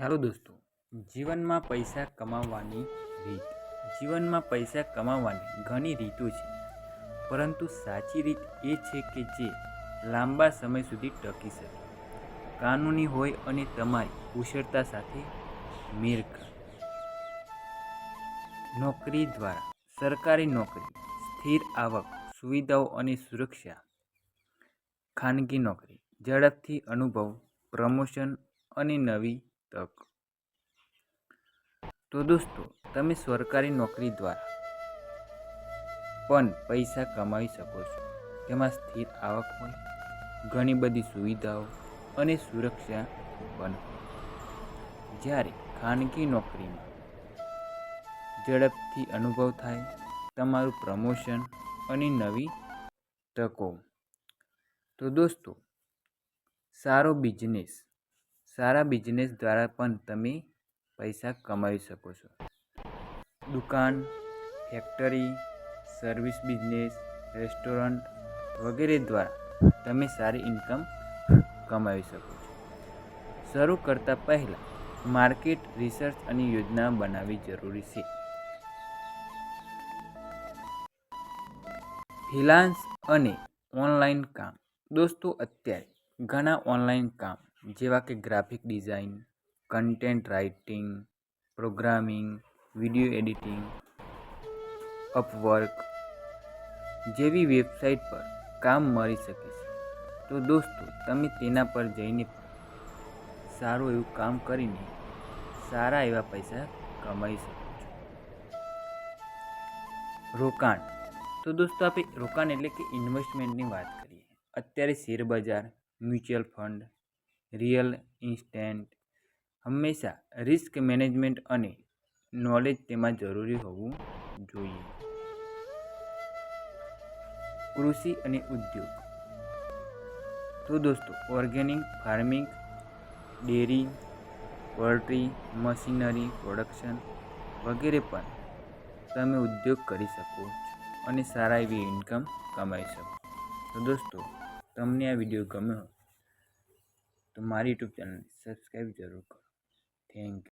Hello દોસ્તો, જીવનમાં પૈસા કમાવવાની રીત. જીવનમાં પૈસા કમાવવાની ઘણી રીતો છે, પરંતુ સાચી રીત એ છે કે જે લાંબા સમય સુધી ટકી શકે. કાનૂની હોય અને તમારી કુશળતા સાથે મેળ નોકરી દ્વારા, સરકારી નોકરી, સ્થિર આવક, સુવિધાઓ અને સુરક્ષા. ખાનગી નોકરી, ઝડપથી અનુભવ, પ્રમોશન અને નવી તક. તો દોસ્તો, તમે સરકારી નોકરી દ્વારા પણ પૈસા કમાવી શકો છો. તેમાં સ્થિર આવક હોય, ઘણી બધી સુવિધાઓ અને સુરક્ષા પણ જ્યારે ખાનગી નોકરીમાં ઝડપથી અનુભવ થાય, તમારું પ્રમોશન અને નવી તકો. તો દોસ્તો, સારો બિઝનેસ સારા બિઝનેસ દ્વારા પણ તમે પૈસા કમાવી શકો છો. દુકાન, ફેક્ટરી, સર્વિસ બિઝનેસ, રેસ્ટોરન્ટ વગેરે દ્વારા તમે સારી ઇન્કમ કમાવી શકો છો. શરૂ કરતાં પહેલાં માર્કેટ રિસર્ચ અને યોજના બનાવવી જરૂરી છે. ફ્રીલાન્સ અને ઓનલાઈન કામ. દોસ્તો, અત્યારે ઘણા ઓનલાઈન કામ જેવા કે graphic design content writing programming video editing Upwork જેવી વેબસાઇટ પર કામ મળી શકે છે. તો દોસ્તો, તમે તેના પર જઈને સારું એવું કામ કરીને સારા એવા પૈસા કમાઈ શકો છો. રોકાણ. તો દોસ્તો, આપણે રોકાણ એટલે કે ઇન્વેસ્ટમેન્ટની વાત કરીએ. અત્યારે શેરબજાર મ્યુચ્યુઅલ ફંડ રિયલ ઇન્સ્ટેન્ટ. હંમેશા રિસ્ક મેનેજમેન્ટ અને નોલેજ તેમાં જરૂરી હોવું જોઈએ. કૃષિ અને ઉદ્યોગ. તો દોસ્તો, organic farming, dairy, poultry, machinery, production વગેરે પણ તમે ઉદ્યોગ કરી શકો અને સારા એવી ઇન્કમ કમાઈ શકો. તો દોસ્તો, તમને આ વીડિયો ગમ્યો તો મારી યુટ્યુબ ચેનલ સબસ્ક્રાઈબ જરૂર કરો. Thank you